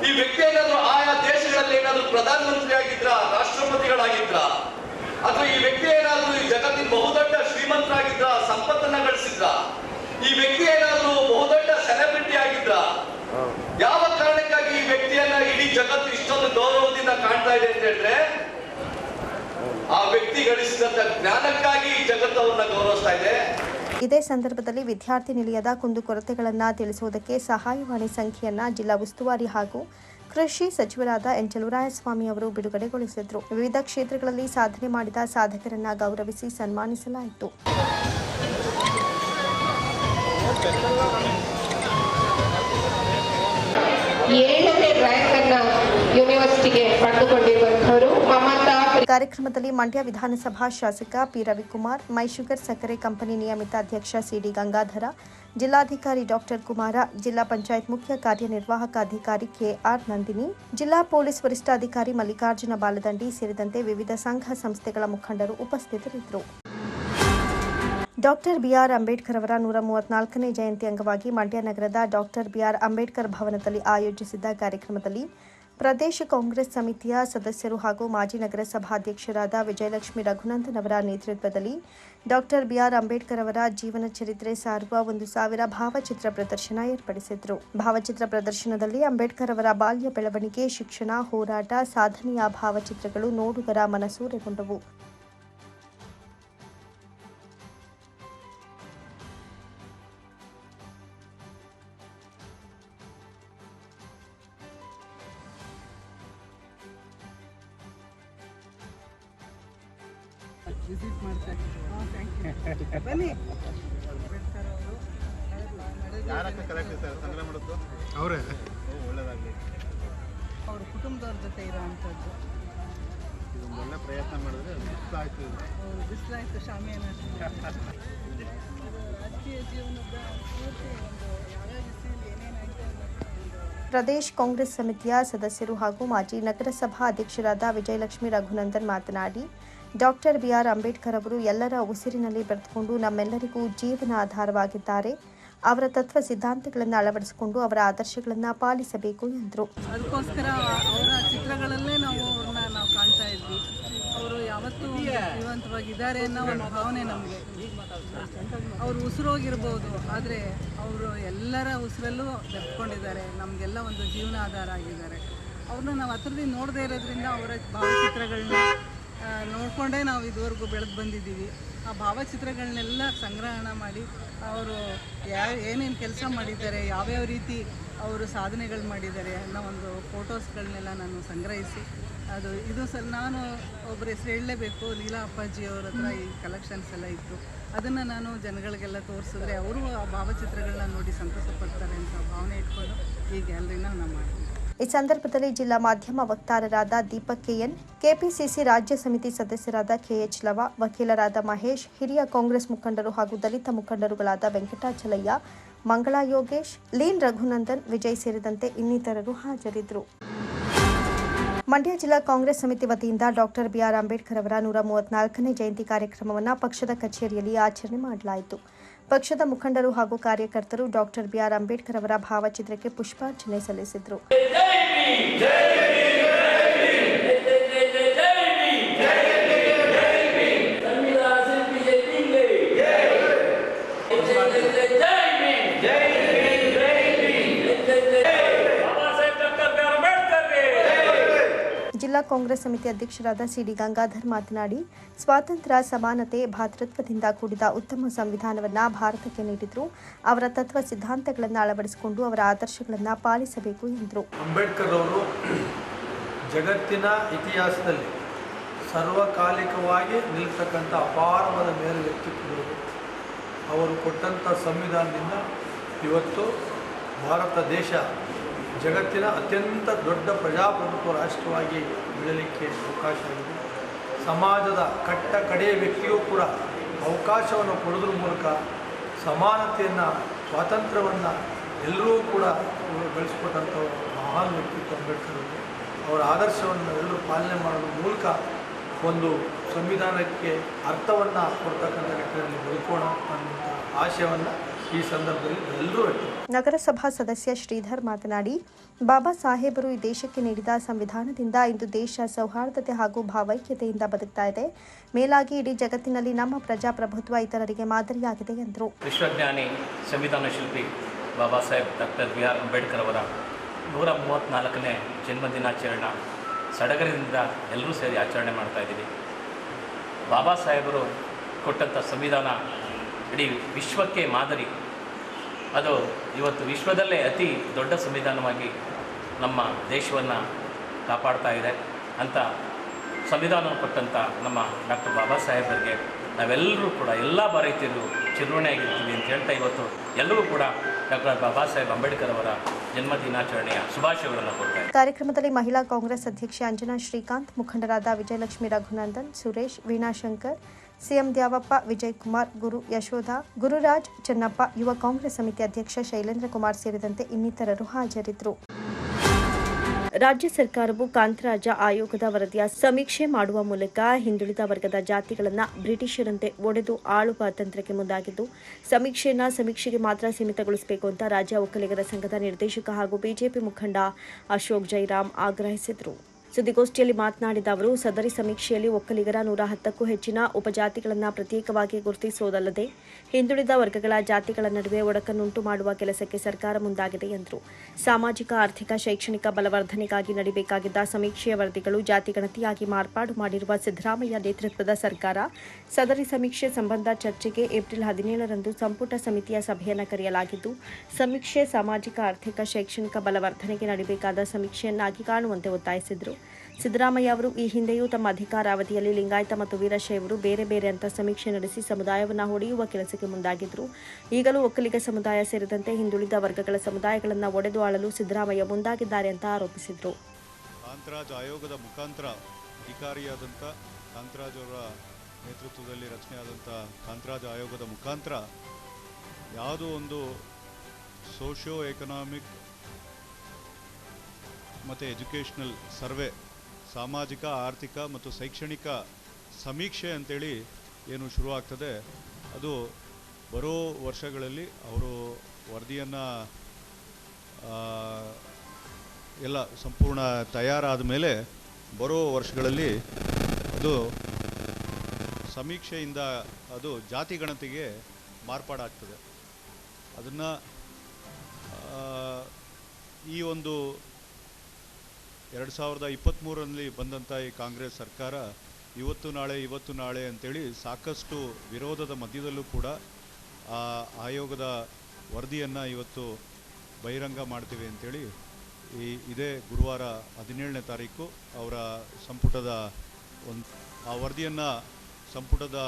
ಈ ವ್ಯಕ್ತಿ ಏನಾದ್ರು ಆಯಾ ದೇಶಗಳಲ್ಲಿ ಏನಾದ್ರು ಪ್ರಧಾನಮಂತ್ರಿ ಆಗಿದ್ರ ರಾಷ್ಟ್ರಪತಿಗಳಾಗಿದ್ರ? ಅಥವಾ ಈ ವ್ಯಕ್ತಿ ಏನಾದರೂ ಈ ಜಗತ್ತಿನ ಬಹುದೊಡ್ಡ ಶ್ರೀಮಂತರಾಗಿದ್ದ ಸಂಪತ್ತನ್ನ ಗಳಿಸಿದ್ರ, ಈ ವ್ಯಕ್ತಿ ಏನಾದರೂ ಬಹುದೊಡ್ಡ ಸೆಲೆಬ್ರಿಟಿ ಆಗಿದ್ರ, ಯಾವ ಕಾರಣಕ್ಕಾಗಿ ಈ ವ್ಯಕ್ತಿಯನ್ನ ಇಡೀ ಜಗತ್ತು ಇಷ್ಟೊಂದು ಗೌರವದಿಂದ ಕಾಣ್ತಾ ಇದೆ ಅಂತ ಹೇಳಿದ್ರೆ, ಆ ವ್ಯಕ್ತಿ ಗಳಿಸಿದಂತ ಜ್ಞಾನಕ್ಕಾಗಿ ಈ ಜಗತ್ತು ಅವ್ರನ್ನ ಗೌರವಿಸ್ತಾ ಇದೆ. ಇದೇ ಸಂದರ್ಭದಲ್ಲಿ ವಿದ್ಯಾರ್ಥಿ ನಿಲಯದ ಕುಂದುಕೊರತೆಗಳನ್ನು ತಿಳಿಸುವುದಕ್ಕೆ ಸಹಾಯವಾಣಿ ಸಂಖ್ಯೆಯನ್ನು ಜಿಲ್ಲಾ ಉಸ್ತುವಾರಿ ಹಾಗೂ ಕೃಷಿ ಸಚಿವರಾದ ಎನ್ ಚಲುವರಾಯಸ್ವಾಮಿ ಅವರು ಬಿಡುಗಡೆಗೊಳಿಸಿದರು. ವಿವಿಧ ಕ್ಷೇತ್ರಗಳಲ್ಲಿ ಸಾಧನೆ ಮಾಡಿದ ಸಾಧಕರನ್ನ ಗೌರವಿಸಿ ಸನ್ಮಾನಿಸಲಾಯಿತು. ಏಳನೇ ರ್ಯಾಂಕ್ ಅನ್ನ ಯೂನಿವರ್ಸಿಟಿಗೆ ಪಡೆದುಕೊಂಡಿರುವಂತವರು ಕಾರ್ಯಕ್ರಮದಲ್ಲಿ ಮಂಡ್ಯ ವಿಧಾನಸಭಾ ಶಾಸಕ ಪಿ ರವಿಕುಮಾರ್, ಮೈಶುಗರ್ ಸಕ್ಕರೆ ಕಂಪನಿ ನಿಯಮಿತ ಅಧ್ಯಕ್ಷ ಸಿಡಿ ಗಂಗಾಧರ, ಜಿಲ್ಲಾಧಿಕಾರಿ ಡಾಕ್ಟರ್ ಕುಮಾರ, ಜಿಲ್ಲಾ ಪಂಚಾಯತ್ ಮುಖ್ಯ ಕಾರ್ಯನಿರ್ವಾಹಕ ಅಧಿಕಾರಿ ಕೆಆರ್ ನಂದಿನಿ, ಜಿಲ್ಲಾ ಪೊಲೀಸ್ ವರಿಷ್ಠಾಧಿಕಾರಿ ಮಲ್ಲಿಕಾರ್ಜುನ ಬಾಲದಂಡಿ ಸೇರಿದಂತೆ ವಿವಿಧ ಸಂಘ ಸಂಸ್ಥೆಗಳ ಮುಖಂಡರು ಉಪಸ್ಥಿತರಿದ್ದರು. ಡಾಕ್ಟರ್ ಬಿಆರ್ ಅಂಬೇಡ್ಕರ್ ಅವರ ನೂರ ಮೂವತ್ನಾಲ್ಕನೇ ಜಯಂತಿ ಅಂಗವಾಗಿ ಮಂಡ್ಯ ನಗರದ ಡಾಕ್ಟರ್ ಬಿಆರ್ ಅಂಬೇಡ್ಕರ್ ಭವನದಲ್ಲಿ ಆಯೋಜಿಸಿದ್ದ ಕಾರ್ಯಕ್ರಮದಲ್ಲಿ ಪ್ರದೇಶ ಕಾಂಗ್ರೆಸ್ ಸಮಿತಿಯ ಸದಸ್ಯರು ಹಾಗೂ ಮಾಜಿ ನಗರಸಭಾಧ್ಯಕ್ಷರಾದ ವಿಜಯಲಕ್ಷ್ಮಿ ರಘುನಂದನ್ ಅವರ ನೇತೃತ್ವದಲ್ಲಿ ಡಾಕ್ಟರ್ ಬಿಆರ್ ಅಂಬೇಡ್ಕರ್ ಅವರ ಜೀವನ ಚರಿತ್ರೆ ಸಾರುವ ಒಂದು ಸಾವಿರ ಭಾವಚಿತ್ರ ಪ್ರದರ್ಶನ ಏರ್ಪಡಿಸಿದ್ರು. ಭಾವಚಿತ್ರ ಪ್ರದರ್ಶನದಲ್ಲಿ ಅಂಬೇಡ್ಕರ್ ಅವರ ಬಾಲ್ಯ ಬೆಳವಣಿಗೆ, ಶಿಕ್ಷಣ, ಹೋರಾಟ, ಸಾಧನೆಯ ಭಾವಚಿತ್ರಗಳು ನೋಡುಗರ ಮನಸೂರೆಗೊಂಡವು. ಪ್ರದೇಶ್ ಕಾಂಗ್ರೆಸ್ ಸಮಿತಿಯ ಸದಸ್ಯರು ಹಾಗೂ ಮಾಜಿ ನಗರಸಭಾ ಅಧ್ಯಕ್ಷರಾದ ವಿಜಯಲಕ್ಷ್ಮಿ ರಘುನಂದನ್ ಮಾತನಾಡಿ, ಡಾಕ್ಟರ್ ಬಿಆರ್ ಅಂಬೇಡ್ಕರ್ ಅವರು ಎಲ್ಲರ ಉಸಿರಿನಲ್ಲಿ ಬೆರೆತುಕೊಂಡು ನಮ್ಮೆಲ್ಲರಿಗೂ ಜೀವನ ಆಧಾರವಾಗಿದ್ದಾರೆ. ಅವರ ತತ್ವ ಸಿದ್ಧಾಂತಗಳನ್ನು ಅಳವಡಿಸಿಕೊಂಡು ಅವರ ಆದರ್ಶಗಳನ್ನು ಪಾಲಿಸಬೇಕು ಎಂದರು. ಅದಕ್ಕೋಸ್ಕರ ಅವರ ಚಿತ್ರಗಳಲ್ಲೇ ನಾವು ಅವ್ರನ್ನ ನಾವು ಕಾಣ್ತಾ ಇದ್ವಿ. ಅವರು ಯಾವತ್ತೂ ಜೀವಂತವಾಗಿದ್ದಾರೆ ಅನ್ನೋ ಒಂದು ಭಾವನೆ ನಮಗೆ. ಅವರು ಉಸಿರೋಗಿರ್ಬೋದು, ಆದರೆ ಅವರು ಎಲ್ಲರ ಉಸಿರಲ್ಲೂ ಬೆಕ್ಕೊಂಡಿದ್ದಾರೆ ನಮಗೆಲ್ಲ ಒಂದು ಜೀವನ ಆಧಾರ ಆಗಿದ್ದಾರೆ. ಅವ್ರನ್ನ ನಾವು ಹತ್ರದಿಂದ ನೋಡದೇ ಇರೋದ್ರಿಂದ ಅವರ ಭಾವಚಿತ್ರಗಳನ್ನ ನೋಡಿಕೊಂಡೇ ನಾವು ಇದುವರೆಗೂ ಬೆಳೆದು ಬಂದಿದ್ದೀವಿ. ಆ ಭಾವಚಿತ್ರಗಳನ್ನೆಲ್ಲ ಸಂಗ್ರಹಣ ಮಾಡಿ ಅವರು ಯಾವ ಏನೇನು ಕೆಲಸ ಮಾಡಿದ್ದಾರೆ, ಯಾವ್ಯಾವ ರೀತಿ ಅವರು ಸಾಧನೆಗಳು ಮಾಡಿದ್ದಾರೆ ಅನ್ನೋ ಒಂದು ಫೋಟೋಸ್ಗಳನ್ನೆಲ್ಲ ನಾನು ಸಂಗ್ರಹಿಸಿ ಅದು ಇದು ಸರ್ ನಾನು ಒಬ್ಬರ ಹೆಸರು ಹೇಳಲೇಬೇಕು. ಲೀಲಾ ಅಪ್ಪಾಜಿ ಅವ್ರ ಹತ್ರ ಈ ಕಲೆಕ್ಷನ್ಸ್ ಎಲ್ಲ ಇತ್ತು. ಅದನ್ನು ನಾನು ಜನಗಳಿಗೆಲ್ಲ ತೋರಿಸಿದ್ರೆ ಅವರು ಆ ಭಾವಚಿತ್ರಗಳನ್ನ ನೋಡಿ ಸಂತೋಷ ಪಡ್ತಾರೆ ಅಂತ ಭಾವನೆ ಇಟ್ಕೊಂಡು ಈ ಗ್ಯಾಲರಿನ ನಾನು ಮಾಡಿದ್ದೀನಿ ಈ ಸಂದರ್ಭದಲ್ಲಿ ಜಿಲ್ಲಾ ಮಾಧ್ಯಮ ವಕ್ತಾರರಾದ ದೀಪಕ್ ಕೆಎನ್ ಕೆಪಿಸಿಸಿ ರಾಜ್ಯ ಸಮಿತಿ ಸದಸ್ಯರಾದ ಕೆಎಚ್ ಲವ ವಕೀಲರಾದ ಮಹೇಶ್ ಹಿರಿಯ ಕಾಂಗ್ರೆಸ್ ಮುಖಂಡರು ಹಾಗೂ ದಲಿತ ಮುಖಂಡರುಗಳಾದ ವೆಂಕಟಾಚಲಯ್ಯ ಮಂಗಳಾ ಯೋಗೇಶ್ ಲೀನ್ ರಘುನಂದನ್ ವಿಜಯ್ ಸೇರಿದಂತೆ ಇನ್ನಿತರರು ಹಾಜರಿದ್ದರು. ಮಂಡ್ಯ ಜಿಲ್ಲಾ ಕಾಂಗ್ರೆಸ್ ಸಮಿತಿ ವತಿಯಿಂದ ಡಾಕ್ಟರ್ ಬಿಆರ್ ಅಂಬೇಡ್ಕರ್ ಅವರ ನೂರ ಮೂವತ್ನಾಲ್ಕನೇ ಜಯಂತಿ ಕಾರ್ಯಕ್ರಮವನ್ನು ಪಕ್ಷದ ಕಚೇರಿಯಲ್ಲಿ ಆಚರಣೆ ಮಾಡಲಾಯಿತು. ಪಕ್ಷದ ಮುಖಂಡರು ಹಾಗೂ ಕಾರ್ಯಕರ್ತರು ಡಾಕ್ಟರ್ ಬಿಆರ್ ಅಂಬೇಡ್ಕರ್ ಅವರ ಭಾವಚಿತ್ರಕ್ಕೆ ಪುಷ್ಪಾರ್ಚನೆ ಸಲ್ಲಿಸಿದರು. ಕಾಂಗ್ರೆಸ್ ಸಮಿತಿ ಅಧ್ಯಕ್ಷರಾದ ಸಿಡಿ ಗಂಗಾಧರ್ ಮಾತನಾಡಿ, ಸ್ವಾತಂತ್ರ್ಯ, ಸಮಾನತೆ, ಭಾತೃತ್ವದಿಂದ ಕೂಡಿದ ಉತ್ತಮ ಸಂವಿಧಾನವನ್ನ ಭಾರತಕ್ಕೆ ನೀಡಿದ್ರು. ಅವರ ತತ್ವ ಸಿದ್ಧಾಂತಗಳನ್ನು ಅಳವಡಿಸಿಕೊಂಡು ಅವರ ಆದರ್ಶಗಳನ್ನು ಪಾಲಿಸಬೇಕು ಎಂದರು. ಅಂಬೇಡ್ಕರ್ ಅವರು ಜಗತ್ತಿನ ಇತಿಹಾಸದಲ್ಲಿ ಸರ್ವಕಾಲಿಕವಾಗಿ ನಿಲ್ತಕ್ಕಂಥ ಅಪಾರವಾದ ಮೇಲೆ ವ್ಯಕ್ತಿತ್ವಗಳು. ಅವರು ಕೊಟ್ಟಂಥ ಸಂವಿಧಾನದಿಂದ ಇವತ್ತು ಭಾರತ ದೇಶ ಜಗತ್ತಿನ ಅತ್ಯಂತ ದೊಡ್ಡ ಪ್ರಜಾಪ್ರಭುತ್ವ ರಾಷ್ಟ್ರವಾಗಿ ಬೆಳಲಿಕ್ಕೆ ಅವಕಾಶ ಆಗಿದೆ ಸಮಾಜದ ಕಟ್ಟ ಕಡೆಯ ವ್ಯಕ್ತಿಯೂ ಕೂಡ ಅವಕಾಶವನ್ನು ಕೊಡೋದ್ರ ಮೂಲಕ ಸಮಾನತೆಯನ್ನು, ಸ್ವಾತಂತ್ರ್ಯವನ್ನು ಎಲ್ಲರೂ ಕೂಡ ಬೆಳೆಸ್ಕೊಟ್ಟಂಥ ಮಹಾನ್ ವ್ಯಕ್ತಿತ್ವ ಅಂಬೇಡ್ಕರ್ ಅವರ. ಆದರ್ಶವನ್ನು ಎಲ್ಲರೂ ಪಾಲನೆ ಮಾಡೋದ್ರ ಮೂಲಕ ಒಂದು ಸಂವಿಧಾನಕ್ಕೆ ಅರ್ಥವನ್ನು ಕೊಡ್ತಕ್ಕಂಥ ನಿಟ್ಟಿನಲ್ಲಿ ಬದುಕೋಣ ಅನ್ನುವಂಥ ಆಶಯವನ್ನು ಈ ಸಂದರ್ಭದಲ್ಲಿ ಎಲ್ಲರೂ ನಗರಸಭಾ ಸದಸ್ಯ ಶ್ರೀಧರ್ ಮಾತನಾಡಿ ಬಾಬಾ ಸಾಹೇಬರು ಈ ದೇಶಕ್ಕೆ ನೀಡಿದ ಸಂವಿಧಾನದಿಂದ ಇಂದು ದೇಶ ಸೌಹಾರ್ದತೆ ಹಾಗೂ ಭಾವೈಕ್ಯತೆಯಿಂದ ಬದುಕ್ತಾ ಇದೆ. ಮೇಲಾಗಿ ಇಡೀ ಜಗತ್ತಿನಲ್ಲಿ ನಮ್ಮ ಪ್ರಜಾಪ್ರಭುತ್ವ ಇತರರಿಗೆ ಮಾದರಿಯಾಗಿದೆ ಎಂದರು. ವಿಶ್ವಜ್ಞಾನಿ ಸಂವಿಧಾನ ಶಿಲ್ಪಿ Baba Saheb doctor B R Ambedkar ಅವರ ನೂರ ಮೂವತ್ತ್ನಾಲ್ಕನೇ ಜನ್ಮದಿನಾಚರಣೆ ಸಡಗರದಿಂದ ಎಲ್ಲರೂ ಸೇರಿ ಆಚರಣೆ ಮಾಡ್ತಾ ಇದ್ದೀವಿ. ಬಾಬಾ ಸಾಹೇಬರು ಕೊಟ್ಟಂಥ ಸಂವಿಧಾನ ಇಡೀ ವಿಶ್ವಕ್ಕೆ ಮಾದರಿ ಅದು ಇವತ್ತು ವಿಶ್ವದಲ್ಲೇ ಅತಿ ದೊಡ್ಡ ಸಂವಿಧಾನವಾಗಿ ನಮ್ಮ ದೇಶವನ್ನು ಕಾಪಾಡ್ತಾ ಇದೆ ಅಂತ ಸಂವಿಧಾನ ಕೊಟ್ಟಂಥ ನಮ್ಮ ಡಾಕ್ಟರ್ ಬಾಬಾ ಸಾಹೇಬರಿಗೆ ನಾವೆಲ್ಲರೂ ಕೂಡ ಎಲ್ಲ ಭಾರತೀಯರು ಚಿರುವಣೆಯಾಗಿರ್ತೀವಿ ಅಂತ ಹೇಳ್ತಾ ಇವತ್ತು ಎಲ್ಲರೂ ಕೂಡ ಡಾಕ್ಟರ್ ಬಾಬಾ ಸಾಹೇಬ್ ಅಂಬೇಡ್ಕರ್ ಅವರ ಜನ್ಮದಿನಾಚರಣೆಯ ಶುಭಾಶಯಗಳನ್ನು ಕೊಡ್ತಾರೆ. ಕಾರ್ಯಕ್ರಮದಲ್ಲಿ ಮಹಿಳಾ ಕಾಂಗ್ರೆಸ್ ಅಧ್ಯಕ್ಷೆ ಅಂಜನಾ ಶ್ರೀಕಾಂತ್, ಮುಖಂಡರಾದ ವಿಜಯಲಕ್ಷ್ಮಿ ರಘುನಂದನ್, ಸುರೇಶ್ ವೀಣಾಶಂಕರ್ ಸಿಎಂ ದ್ಯಾವಪ್ಪ ವಿಜಯ್ ಕುಮಾರ್ ಗುರು ಯಶೋಧ, ಗುರುರಾಜ್ ಚೆನ್ನಪ್ಪ, ಯುವ ಕಾಂಗ್ರೆಸ್ ಸಮಿತಿ ಅಧ್ಯಕ್ಷ ಶೈಲೇಂದ್ರ ಕುಮಾರ್ ಸೇರಿದಂತೆ ಇನ್ನಿತರರು ಹಾಜರಿದ್ದರು. ರಾಜ್ಯ ಸರ್ಕಾರವು ಕಾಂತರಾಜ ಆಯೋಗದ ವರದಿಯ ಸಮೀಕ್ಷೆ ಮಾಡುವ ಮೂಲಕ ಹಿಂದುಳಿದ ವರ್ಗದ ಜಾತಿಗಳನ್ನು ಬ್ರಿಟಿಷರಂತೆ ಒಡೆದು ಆಳುವ ತಂತ್ರಕ್ಕೆ ಮುಂದಾಗಿದ್ದು, ಸಮೀಕ್ಷೆಯನ್ನು ಸಮೀಕ್ಷೆಗೆ ಮಾತ್ರ ಸೀಮಿತಗೊಳಿಸಬೇಕು ಅಂತ ರಾಜ್ಯ ಒಕ್ಕಲಿಗರ ಸಂಘದ ನಿರ್ದೇಶಕ ಹಾಗೂ ಬಿಜೆಪಿ ಮುಖಂಡ ಅಶೋಕ್ ಜೈರಾಮ್ ಆಗ್ರಹಿಸಿದರು. ಸುದ್ದಿಗೋಷ್ಠಿಯಲ್ಲಿ ಮಾತನಾಡಿದ ಅವರು, ಸದರಿ ಸಮೀಕ್ಷೆಯಲ್ಲಿ ಒಕ್ಕಲಿಗರ ನೂರ ಹತ್ತಕ್ಕೂ ಹೆಚ್ಚಿನ ಉಪಜಾತಿಗಳನ್ನು ಪ್ರತ್ಯೇಕವಾಗಿ ಗುರುತಿಸುವುದಲ್ಲದೆ ಹಿಂದುಳಿದ ವರ್ಗಗಳ ಜಾತಿಗಳ ನಡುವೆ ಒಡಕನ್ನುಂಟು ಮಾಡುವ ಕೆಲಸಕ್ಕೆ ಸರ್ಕಾರ ಮುಂದಾಗಿದೆ ಎಂದರು. ಸಾಮಾಜಿಕ, ಆರ್ಥಿಕ, ಶೈಕ್ಷಣಿಕ ಬಲವರ್ಧನೆಗಾಗಿ ನಡೆಯಬೇಕಾಗಿದ್ದ ಸಮೀಕ್ಷೆಯ ವರದಿಗಳು ಜಾತಿಗಣತಿಯಾಗಿ ಮಾರ್ಪಾಡು ಮಾಡಿರುವ ಸಿದ್ದರಾಮಯ್ಯ ನೇತೃತ್ವದ ಸರ್ಕಾರ, ಸದರಿ ಸಮೀಕ್ಷೆ ಸಂಬಂಧ ಚರ್ಚೆಗೆ ಏಪ್ರಿಲ್ ಹದಿನೇಳರಂದು ಸಂಪುಟ ಸಮಿತಿಯ ಸಭೆಯನ್ನು ಕರೆಯಲಾಗಿದ್ದು, ಸಮೀಕ್ಷೆ ಸಾಮಾಜಿಕ, ಆರ್ಥಿಕ, ಶೈಕ್ಷಣಿಕ ಬಲವರ್ಧನೆಗೆ ನಡೆಯಬೇಕಾದ ಸಮೀಕ್ಷೆಯನ್ನಾಗಿ ಕಾಣುವಂತೆ ಒತ್ತಾಯಿಸಿದರು. ಸಿದ್ದರಾಮಯ್ಯ ಅವರು ಈ ಹಿಂದೆಯೂ ತಮ್ಮ ಅಧಿಕಾರಾವಧಿಯಲ್ಲಿ ಲಿಂಗಾಯತ ಮತ್ತು ವೀರಶೈವರು ಬೇರೆ ಬೇರೆ ಅಂತ ಸಮೀಕ್ಷೆ ನಡೆಸಿ ಸಮುದಾಯವನ್ನು ಹೊಡೆಯುವ ಕೆಲಸಕ್ಕೆ ಮುಂದಾಗಿದ್ದರು ಈಗಲೂ ಒಕ್ಕಲಿಗ ಸಮುದಾಯ ಸೇರಿದಂತೆ ಹಿಂದುಳಿದ ವರ್ಗಗಳ ಸಮುದಾಯಗಳನ್ನು ಒಡೆದು ಆಳಲು ಸಿದ್ದರಾಮಯ್ಯ ಮುಂದಾಗಿದ್ದಾರೆ ಅಂತ ಆರೋಪಿಸಿದರು. ಕಾಂತರಾಜ್ ಆಯೋಗದ ಮುಖಾಂತರ ಅಧಿಕಾರಿಯಾದಂಥ ಅವರ ನೇತೃತ್ವದಲ್ಲಿ ರಚನೆಯಾದಂಥ ಕಾಂತರಾಜ್ ಆಯೋಗದ ಮುಖಾಂತರ ಯಾವುದೋ ಒಂದು ಸೋಷಿಯೋ ಎಕನಾಮಿಕ್ ಮತ್ತು ಎಜುಕೇಷ್ನಲ್ ಸರ್ವೆ ಸಾಮಾಜಿಕ, ಆರ್ಥಿಕ ಮತ್ತು ಶೈಕ್ಷಣಿಕ ಸಮೀಕ್ಷೆ ಅಂತೇಳಿ ಏನು ಶುರುವಾಗ್ತದೆ. ಅದು ಬರೋ ವರ್ಷಗಳಲ್ಲಿ ಅವರು ವರದಿಯನ್ನು ಎಲ್ಲ ಸಂಪೂರ್ಣ ತಯಾರಾದ ಮೇಲೆ ಬರೋ ವರ್ಷಗಳಲ್ಲಿ ಅದು ಸಮೀಕ್ಷೆಯಿಂದ ಅದು ಜಾತಿ ಗಣತಿಗೆ ಮಾರ್ಪಾಡಾಗ್ತದೆ. ಅದನ್ನು ಈ ಒಂದು ಎರಡು ಸಾವಿರದ ಇಪ್ಪತ್ತ್ಮೂರರಲ್ಲಿ ಬಂದಂಥ ಈ ಕಾಂಗ್ರೆಸ್ ಸರ್ಕಾರ ಇವತ್ತು ನಾಳೆ ಇವತ್ತು ನಾಳೆ ಅಂತೇಳಿ ಸಾಕಷ್ಟು ವಿರೋಧದ ಮಧ್ಯದಲ್ಲೂ ಕೂಡ ಆ ಆಯೋಗದ ವರದಿಯನ್ನು ಇವತ್ತು ಬಹಿರಂಗ ಮಾಡ್ತೀವಿ ಅಂತೇಳಿ ಈ ಇದೇ ಗುರುವಾರ ಹದಿನೇಳನೇ ತಾರೀಕು ಅವರ ಸಂಪುಟದ ಒಂದು ಆ ವರದಿಯನ್ನು ಸಂಪುಟದ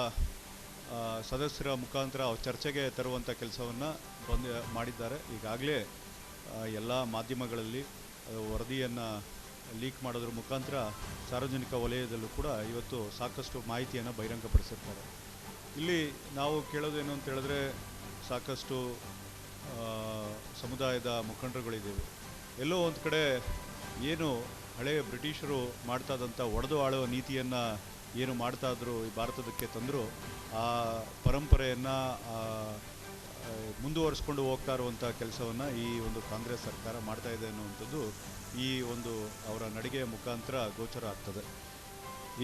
ಸದಸ್ಯರ ಮುಖಾಂತರ ಚರ್ಚೆಗೆ ತರುವಂಥ ಕೆಲಸವನ್ನು ಬಂದು ಮಾಡಿದ್ದಾರೆ. ಈಗಾಗಲೇ ಎಲ್ಲ ಮಾಧ್ಯಮಗಳಲ್ಲಿ ವರದಿಯನ್ನು ಲೀಕ್ ಮಾಡೋದ್ರ ಮುಖಾಂತರ ಸಾರ್ವಜನಿಕ ವಲಯದಲ್ಲೂ ಕೂಡ ಇವತ್ತು ಸಾಕಷ್ಟು ಮಾಹಿತಿಯನ್ನು ಬಹಿರಂಗಪಡಿಸಿರ್ತಾರೆ. ಇಲ್ಲಿ ನಾವು ಕೇಳೋದೇನು ಅಂತ ಹೇಳಿದ್ರೆ ಸಾಕಷ್ಟು ಸಮುದಾಯದ ಮುಖಂಡರುಗಳಿದ್ದೇವೆ. ಎಲ್ಲೋ ಒಂದು ಕಡೆ ಏನು ಹಳೆಯ ಬ್ರಿಟಿಷರು ಮಾಡ್ತಾ ಇದ್ದಂಥ ಒಡೆದು ಆಳುವ ನೀತಿಯನ್ನು ಏನು ಮಾಡ್ತಾ ಇದ್ರು ಈ ಭಾರತದಕ್ಕೆ ತಂದರೂ, ಆ ಪರಂಪರೆಯನ್ನು ಮುಂದುವರಿಸ್ಕೊಂಡು ಹೋಗ್ತಾ ಇರುವಂಥ ಕೆಲಸವನ್ನು ಈ ಒಂದು ಕಾಂಗ್ರೆಸ್ ಸರ್ಕಾರ ಮಾಡ್ತಾ ಇದೆ ಅನ್ನುವಂಥದ್ದು ಈ ಒಂದು ಅವರ ನಡಿಗೆಯ ಮುಖಾಂತರ ಗೋಚರ ಆಗ್ತದೆ.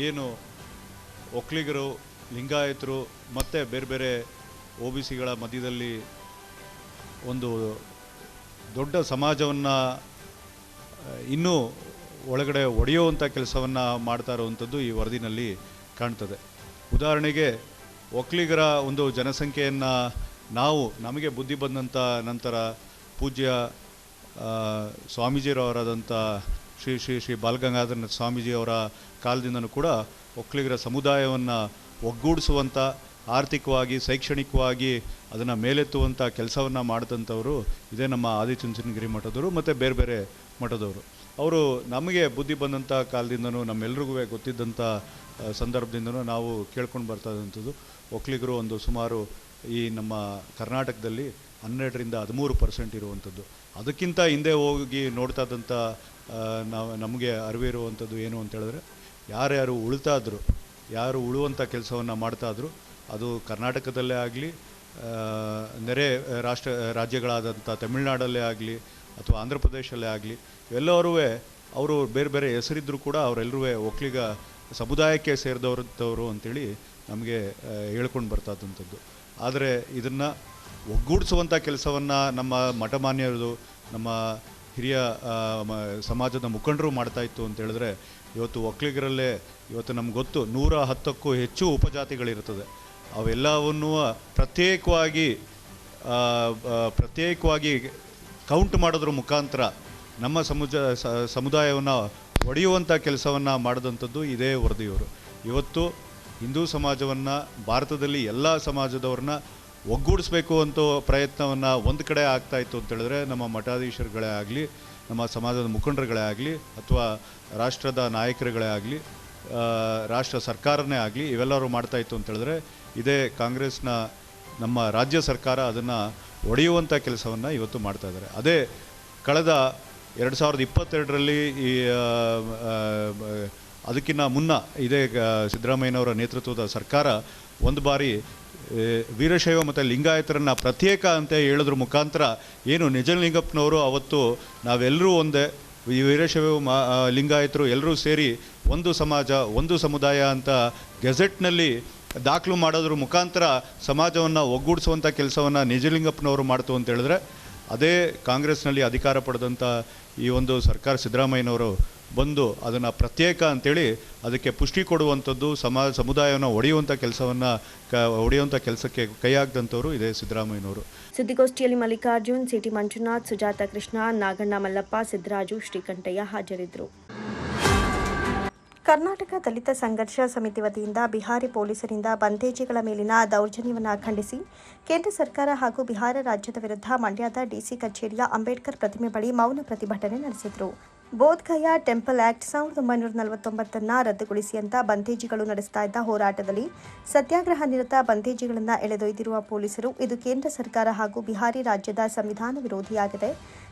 ಏನು ಒಕ್ಕಲಿಗರು, ಲಿಂಗಾಯತರು ಮತ್ತು ಬೇರೆ ಬೇರೆ ಒ ಬಿ ಸಿಗಳ ಮಧ್ಯದಲ್ಲಿ ಒಂದು ದೊಡ್ಡ ಸಮಾಜವನ್ನು ಇನ್ನೂ ಒಳಗಡೆ ಒಡೆಯುವಂಥ ಕೆಲಸವನ್ನು ಮಾಡ್ತಾ ಇರುವಂಥದ್ದು ಈ ವರದಿನಲ್ಲಿ ಕಾಣ್ತದೆ. ಉದಾಹರಣೆಗೆ ಒಕ್ಕಲಿಗರ ಒಂದು ಜನಸಂಖ್ಯೆಯನ್ನು ನಾವು ನಮಗೆ ಬುದ್ಧಿ ಬಂದಂಥ ನಂತರ ಪೂಜ್ಯ ಸ್ವಾಮೀಜಿಯವರಾದಂಥ ಶ್ರೀ ಶ್ರೀ ಶ್ರೀ ಬಾಲಗಂಗಾಧರನಾಥ ಸ್ವಾಮೀಜಿಯವರ ಕಾಲದಿಂದನೂ ಕೂಡ ಒಕ್ಕಲಿಗರ ಸಮುದಾಯವನ್ನು ಒಗ್ಗೂಡಿಸುವಂಥ ಆರ್ಥಿಕವಾಗಿ, ಶೈಕ್ಷಣಿಕವಾಗಿ ಅದನ್ನು ಮೇಲೆತ್ತುವಂಥ ಕೆಲಸವನ್ನು ಮಾಡಿದಂಥವರು ಇದೇ ನಮ್ಮ ಆದಿಚುಂಚನಗಿರಿ ಮಠದವರು ಮತ್ತು ಬೇರೆ ಬೇರೆ ಮಠದವರು. ಅವರು ನಮಗೆ ಬುದ್ಧಿ ಬಂದಂಥ ಕಾಲದಿಂದನೂ ನಮ್ಮೆಲ್ರಿಗೂ ಗೊತ್ತಿದ್ದಂಥ ಸಂದರ್ಭದಿಂದನೂ ನಾವು ಕೇಳ್ಕೊಂಡು ಬರ್ತಾ ಇದ್ದಂಥದ್ದು. ಒಕ್ಕಲಿಗರು ಒಂದು ಸುಮಾರು ಈ ನಮ್ಮ ಕರ್ನಾಟಕದಲ್ಲಿ ಹನ್ನೆರಡರಿಂದ ಹದಿಮೂರು ಪರ್ಸೆಂಟ್ ಇರುವಂಥದ್ದು. ಅದಕ್ಕಿಂತ ಹಿಂದೆ ಹೋಗಿ ನೋಡ್ತಾ ನಾವು, ನಮಗೆ ಅರಿವಿರುವಂಥದ್ದು ಏನು ಅಂತ ಹೇಳಿದ್ರೆ, ಯಾರ್ಯಾರು ಉಳ್ತಾ ಇದ್ರು, ಯಾರು ಉಳುವಂಥ ಕೆಲಸವನ್ನು ಮಾಡ್ತಾಯಿದ್ರು ಅದು ಕರ್ನಾಟಕದಲ್ಲೇ ಆಗಲಿ ನೆರೆ ರಾಷ್ಟ್ರ, ರಾಜ್ಯಗಳಾದಂಥ ತಮಿಳುನಾಡಲ್ಲೇ ಆಗಲಿ ಅಥವಾ ಆಂಧ್ರ ಪ್ರದೇಶಲ್ಲೇ ಆಗಲಿ ಎಲ್ಲರೂ ಅವರು ಬೇರೆ ಬೇರೆ ಹೆಸರಿದ್ದರೂ ಕೂಡ ಅವರೆಲ್ಲರೂ ಒಕ್ಕಲಿಗ ಸಮುದಾಯಕ್ಕೆ ಸೇರಿದವರಂಥವ್ರು ಅಂತೇಳಿ ನಮಗೆ ಹೇಳ್ಕೊಂಡು ಬರ್ತಾ ಇದ್ದಂಥದ್ದು. ಆದರೆ ಇದನ್ನು ಒಗ್ಗೂಡಿಸುವಂಥ ಕೆಲಸವನ್ನು ನಮ್ಮ ಮಠಮಾನ್ಯರು, ನಮ್ಮ ಹಿರಿಯ ಸಮಾಜದ ಮುಖಂಡರು ಮಾಡ್ತಾಯಿತ್ತು ಅಂತ ಹೇಳಿದ್ರೆ, ಇವತ್ತು ಒಕ್ಕಲಿಗರಲ್ಲೇ ಇವತ್ತು ನಮ್ಗೆ ಗೊತ್ತು, ನೂರ ಹತ್ತಕ್ಕೂ ಹೆಚ್ಚು ಉಪಜಾತಿಗಳಿರ್ತದೆ ಅವೆಲ್ಲವನ್ನೂ ಪ್ರತ್ಯೇಕವಾಗಿ ಪ್ರತ್ಯೇಕವಾಗಿ ಕೌಂಟ್ ಮಾಡೋದ್ರ ಮುಖಾಂತರ ನಮ್ಮ ಸಮುಜ ಸಮುದಾಯವನ್ನು ಒಡೆಯುವಂಥ ಕೆಲಸವನ್ನು ಮಾಡಿದಂಥದ್ದು ಇದೇ ವರದಿಯವರು. ಇವತ್ತು ಹಿಂದೂ ಸಮಾಜವನ್ನು, ಭಾರತದಲ್ಲಿ ಎಲ್ಲ ಸಮಾಜದವ್ರನ್ನ ಒಗ್ಗೂಡಿಸ್ಬೇಕು ಅಂತ ಪ್ರಯತ್ನವನ್ನು ಒಂದು ಕಡೆ ಆಗ್ತಾ ಇತ್ತು ಅಂತ ಹೇಳಿದ್ರೆ ನಮ್ಮ ಮಠಾಧೀಶರುಗಳೇ ಆಗಲಿ, ನಮ್ಮ ಸಮಾಜದ ಮುಖಂಡರುಗಳೇ ಆಗಲಿ, ಅಥವಾ ರಾಷ್ಟ್ರದ ನಾಯಕರುಗಳೇ ಆಗಲಿ ರಾಷ್ಟ್ರ ಸರ್ಕಾರನೇ ಆಗಲಿ, ಇವೆಲ್ಲರೂ ಮಾಡ್ತಾ ಇತ್ತು ಅಂತ ಹೇಳಿದ್ರೆ ಇದೇ ಕಾಂಗ್ರೆಸ್ನ ನಮ್ಮ ರಾಜ್ಯ ಸರ್ಕಾರ ಅದನ್ನು ಒಡೆಯುವಂಥ ಕೆಲಸವನ್ನು ಇವತ್ತು ಮಾಡ್ತಾ ಇದ್ದಾರೆ. ಅದೇ ಕಳೆದ ಎರಡು ಸಾವಿರದ ಇಪ್ಪತ್ತೆರಡರಲ್ಲಿ ಈ ಅದಕ್ಕಿಂತ ಮುನ್ನ ಇದೇ ಸಿದ್ದರಾಮಯ್ಯನವರ ನೇತೃತ್ವದ ಸರ್ಕಾರ ಒಂದು ಬಾರಿ ವೀರಶೈವ ಮತ್ತು ಲಿಂಗಾಯತರನ್ನು ಪ್ರತ್ಯೇಕ ಅಂತ ಹೇಳೋದ್ರ ಮುಖಾಂತರ ಏನು ನಿಜಲಿಂಗಪ್ಪನವರು ಅವತ್ತು ನಾವೆಲ್ಲರೂ ಒಂದೇ, ಈ ವೀರಶೈವ ಲಿಂಗಾಯತರು ಎಲ್ಲರೂ ಸೇರಿ ಒಂದು ಸಮಾಜ, ಒಂದು ಸಮುದಾಯ ಅಂತ ಗೆಜೆಟ್ನಲ್ಲಿ ದಾಖಲು ಮಾಡೋದ್ರ ಮುಖಾಂತರ ಸಮಾಜವನ್ನು ಒಗ್ಗೂಡಿಸುವಂಥ ಕೆಲಸವನ್ನು ನಿಜಲಿಂಗಪ್ಪನವರು ಮಾಡ್ತು ಅಂತ ಹೇಳಿದ್ರೆ, ಅದೇ ಕಾಂಗ್ರೆಸ್ನಲ್ಲಿ ಅಧಿಕಾರ ಪಡೆದಂಥ ಈ ಒಂದು ಸರ್ಕಾರ ಸಿದ್ದರಾಮಯ್ಯನವರು ಬಂದು ಅದನ್ನು ಪ್ರತ್ಯೇಕ ಅಂತೇಳಿ ಅದಕ್ಕೆ ಪುಷ್ಟಿ ಕೊಡುವಂಥದ್ದು ಸಮಾಜ ಸಮುದಾಯವನ್ನು ಒಡೆಯುವಂಥ ಕೆಲಸವನ್ನು ಕ ಒಡೆಯುವಂಥ ಕೆಲಸಕ್ಕೆ ಕೈ ಹಾಕಿದಂಥವರು ಇದೇ ಸಿದ್ದರಾಮಯ್ಯನವರು. ಸುದ್ದಿಗೋಷ್ಠಿಯಲ್ಲಿ ಮಲ್ಲಿಕಾರ್ಜುನ್ ಸಿಟಿ ಮಂಜುನಾಥ್ ಸುಜಾತ ಕೃಷ್ಣ ನಾಗಣ್ಣ ಮಲ್ಲಪ್ಪ ಸಿದ್ದರಾಜು ಶ್ರೀಕಂಠಯ್ಯ ಹಾಜರಿದ್ದರು. ಕರ್ನಾಟಕ ದಲಿತ ಸಂಘರ್ಷ ಸಮಿತಿ ವತಿಯಿಂದ ಬಿಹಾರಿ ಪೊಲೀಸರಿಂದ ಬಂದೇಜಿಗಳ ಮೇಲಿನ ದೌರ್ಜನ್ಯವನ್ನು ಖಂಡಿಸಿ ಕೇಂದ್ರ ಸರ್ಕಾರ ಹಾಗೂ ಬಿಹಾರ ರಾಜ್ಯದ ವಿರುದ್ಧ ಮಂಡ್ಯದ ಡಿಸಿ ಕಚೇರಿಯ ಅಂಬೇಡ್ಕರ್ ಪ್ರತಿಮೆ ಬಳಿ ಮೌನ ಪ್ರತಿಭಟನೆ ನಡೆಸಿದರು. ಬೋಧ್ಗಯ ಟೆಂಪಲ್ ಆಕ್ಟ್ ಸಾವಿರದ ಒಂಬೈನೂರ ನಲವತ್ತೊಂಬತ್ತನ್ನ ರದ್ದುಗೊಳಿಸಿ ಅಂತ ಬಂಧೇಜಿಗಳು ನಡೆಸ್ತಾ ಇದ್ದ ಹೋರಾಟದಲ್ಲಿ ಸತ್ಯಾಗ್ರಹ ನಿರತ ಬಂಧೇಜಿಗಳನ್ನು ಎಳೆದೊಯ್ದಿರುವ ಪೊಲೀಸರು ಇದು ಕೇಂದ್ರ ಸರ್ಕಾರ ಹಾಗೂ ಬಿಹಾರಿ ರಾಜ್ಯದ ಸಂವಿಧಾನ ವಿರೋಧಿಯಾಗಿದೆ.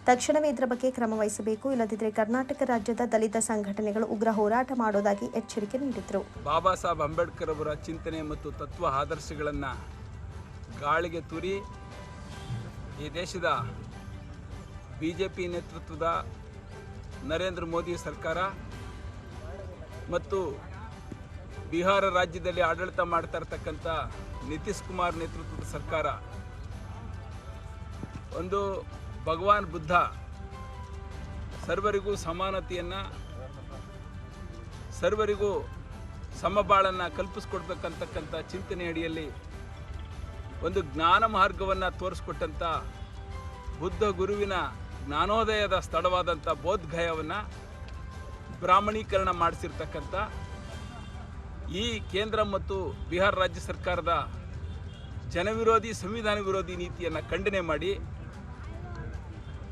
ತಕ್ಷಣವೇ ಇದರ ಬಗ್ಗೆ ಕ್ರಮ ವಹಿಸಬೇಕು. ಇಲ್ಲದಿದ್ದರೆ ಕರ್ನಾಟಕ ರಾಜ್ಯದ ದಲಿತ ಸಂಘಟನೆಗಳು ಉಗ್ರ ಹೋರಾಟ ಮಾಡೋದಾಗಿ ಎಚ್ಚರಿಕೆ ನೀಡಿದರು. ಬಾಬಾ ಸಾಹೇಬ್ ಅಂಬೇಡ್ಕರ್ ಅವರ ಚಿಂತನೆ ಮತ್ತು ತತ್ವ ಆದರ್ಶಗಳನ್ನು ಗಾಳಿಗೆ ತುರಿ ಈ ದೇಶದ ಬಿಜೆಪಿ ನೇತೃತ್ವದ ನರೇಂದ್ರ ಮೋದಿ ಸರ್ಕಾರ ಮತ್ತು ಬಿಹಾರ ರಾಜ್ಯದಲ್ಲಿ ಆಡಳಿತ ಮಾಡ್ತಾ ಇರ್ತಕ್ಕಂಥ ನಿತೀಶ್ ಕುಮಾರ್ ನೇತೃತ್ವದ ಸರ್ಕಾರ. ಒಂದು ಭಗವಾನ್ ಬುದ್ಧ ಸರ್ವರಿಗೂ ಸಮಾನತೆಯನ್ನು, ಸರ್ವರಿಗೂ ಸಮಬಾಳನ್ನು ಕಲ್ಪಿಸ್ಕೊಡ್ಬೇಕಂತಕ್ಕಂಥ ಚಿಂತನೆ ಅಡಿಯಲ್ಲಿ ಒಂದು ಜ್ಞಾನ ಮಾರ್ಗವನ್ನು ತೋರಿಸ್ಕೊಟ್ಟಂಥ ಬುದ್ಧ ಗುರುವಿನ ಜ್ಞಾನೋದಯದ ಸ್ಥಳವಾದಂಥ ಬೋಧ್ಗಯವನ್ನು ಬ್ರಾಹ್ಮಣೀಕರಣ ಮಾಡಿಸಿರ್ತಕ್ಕಂಥ ಈ ಕೇಂದ್ರ ಮತ್ತು ಬಿಹಾರ ರಾಜ್ಯ ಸರ್ಕಾರದ ಜನವಿರೋಧಿ, ಸಂವಿಧಾನ ವಿರೋಧಿ ನೀತಿಯನ್ನು ಖಂಡನೆ ಮಾಡಿ